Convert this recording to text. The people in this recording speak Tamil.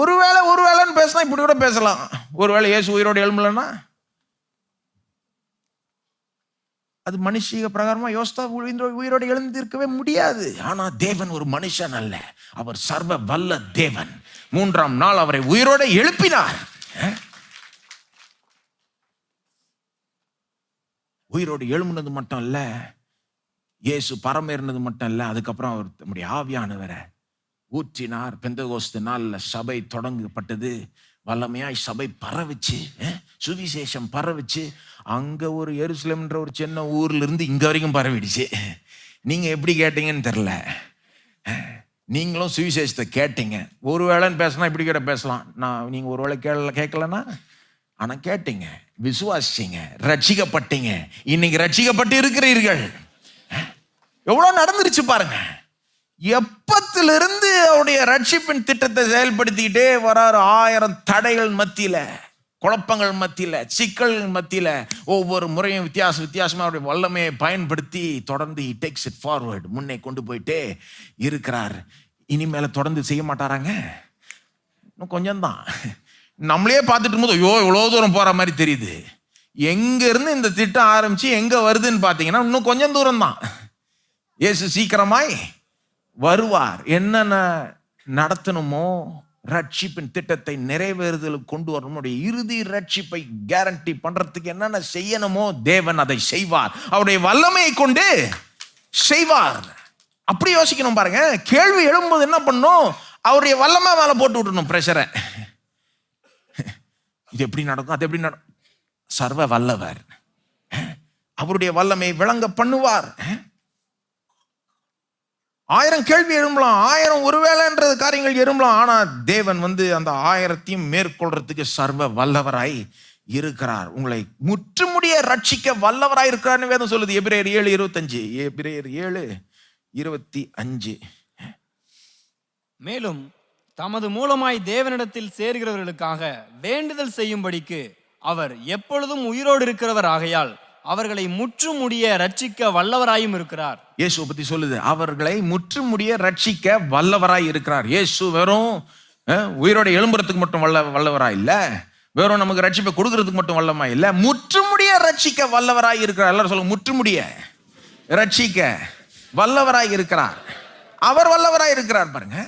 ஒருவேளை ஒருவேளைன்னு பேசினா இப்படி கூட பேசலாம். ஒருவேளை இயேசு உயிரோடு எழும்பலன்னா? அது மனுஷீக பிரகாரமா யோசித்தா உயிரோடு எழுந்திருக்கவே முடியாது. ஆனா தேவன் ஒரு மனுஷன் அல்ல. அவர் சர்வ வல்ல தேவன். மூன்றாம் நாள் அவரை உயிரோட எழுப்பினார். உயிரோடு எழும்புனது மட்டும் இல்ல இயேசு பரமேறினது மட்டும் இல்ல அதுக்கப்புறம் அவர் நம்முடைய ஆவியானவரை ஊற்றினார். பெந்தகோஸ்து நாளில் சபை தொடங்கப்பட்டது. வல்லமையாய் சபை பரவிச்சு. சுவிசேஷம் பரவிச்சு. அங்கே ஒரு எருசலேம்ன்ற ஒரு சின்ன ஊர்லேருந்து இருந்து வரைக்கும் பரவிடுச்சு. நீங்கள் எப்படி கேட்டீங்கன்னு தெரில. நீங்களும் சுவிசேஷத்தை கேட்டீங்க. ஒரு வேளைன்னு பேசினா இப்படி கூட பேசலாம். நான் நீங்கள் ஒரு வேளை கேள கேட்கலன்னா? ஆனால் கேட்டீங்க. விசுவாசிச்சிங்க. ரட்சிக்கப்பட்டீங்க. இன்னைக்கு ரட்சிக்கப்பட்டு இருக்கிறீர்கள். எவ்வளோ நடந்துருச்சு பாருங்கள் எப்பத்திலிருந்து அவருடைய ரட்சிப்பின் திட்டத்தை செயல்படுத்திக்கிட்டே வராரு? ஆயிரம் தடைகள் மத்தியில குழப்பங்கள் மத்தியில சிக்கல்கள் மத்தியில ஒவ்வொரு முறையும் வித்தியாச வித்தியாசமாக அவருடைய வல்லமையை பயன்படுத்தி தொடர்ந்து டேக்ஸ் இட் ஃபார்வர்டு முன்னே கொண்டு போயிட்டே இருக்கிறார். இனிமேல தொடர்ந்து செய்ய மாட்டாராங்க? இன்னும் கொஞ்சம் தான் நம்மளே பார்த்துட்டு போது ஐயோ இவ்வளோ தூரம் போற மாதிரி தெரியுது. எங்கேருந்து இந்த திட்டம் ஆரம்பிச்சு எங்கே வருதுன்னு பார்த்தீங்கன்னா இன்னும் கொஞ்சம் தூரம் தான் ஏசு சீக்கிரமாய் வருவார். என்னென்ன நடத்தணுமோ ரட்சிப்பின் திட்டத்தை நிறைவேறுதலுக்கு கொண்டு வரணுடைய இறுதி ரட்சிப்பை கேரண்டி பண்றதுக்கு என்னென்ன செய்யணுமோ தேவன் அதை செய்வார். அவருடைய வல்லமையை கொண்டு செய்வார். அப்படி யோசிக்கணும் பாருங்க. கேள்வி எழும்போது என்ன பண்ணும்? அவருடைய வல்லமை மேலே போட்டு விடணும் பிரஷரை இது எப்படி நடக்கும்? அது எப்படி நடக்கும் சர்வ வல்லவர். அவருடைய வல்லமை விளங்க பண்ணுவார். ஆயிரம் கேள்வி எழும்பலாம் ஆயிரம் ஒருவேளைன்றது காரியங்கள் எழும்பலாம். ஆனால் தேவன் வந்து அந்த ஆயிரத்தையும் மேற்கொள்றதுக்கு சர்வ வல்லவராய் இருக்கிறார். உங்களை முற்றுமுடிய ரட்சிக்க வல்லவராய் இருக்கிறார்னு வேதம் சொல்லுது. எபிரேயர் ஏழு இருபத்தஞ்சு. எபிரேயர் ஏழு இருபத்தி அஞ்சு. மேலும் தமது மூலமாய் தேவனிடத்தில் சேர்கிறவர்களுக்காக வேண்டுதல் செய்யும்படிக்கு அவர் எப்பொழுதும் உயிரோடு இருக்கிறவர் ஆகையால் அவர்களை முற்றுமுடிய ரட்சிக்க வல்லவராயும் இருக்கிறார். இயேசு பத்தி சொல்லுது. அவர்களை முற்றுமுடிய ரட்சிக்க வல்லவராய் இருக்கிறார். இயேசு வெறும் உயிரோட எழும்புறதுக்கு மட்டும் வல்ல வல்லவராய் இல்ல. வெறும் நமக்கு ரட்சிப்பை கொடுக்கறதுக்கு மட்டும் வல்லமா இல்ல. முற்றுமுடிய ரட்சிக்க வல்லவராய் இருக்கிறார். எல்லாரும் சொல்லுங்க முற்றுமுடிய ரட்சிக்க வல்லவராய் இருக்கிறார். அவர் வல்லவராய் இருக்கிறார் பாருங்க.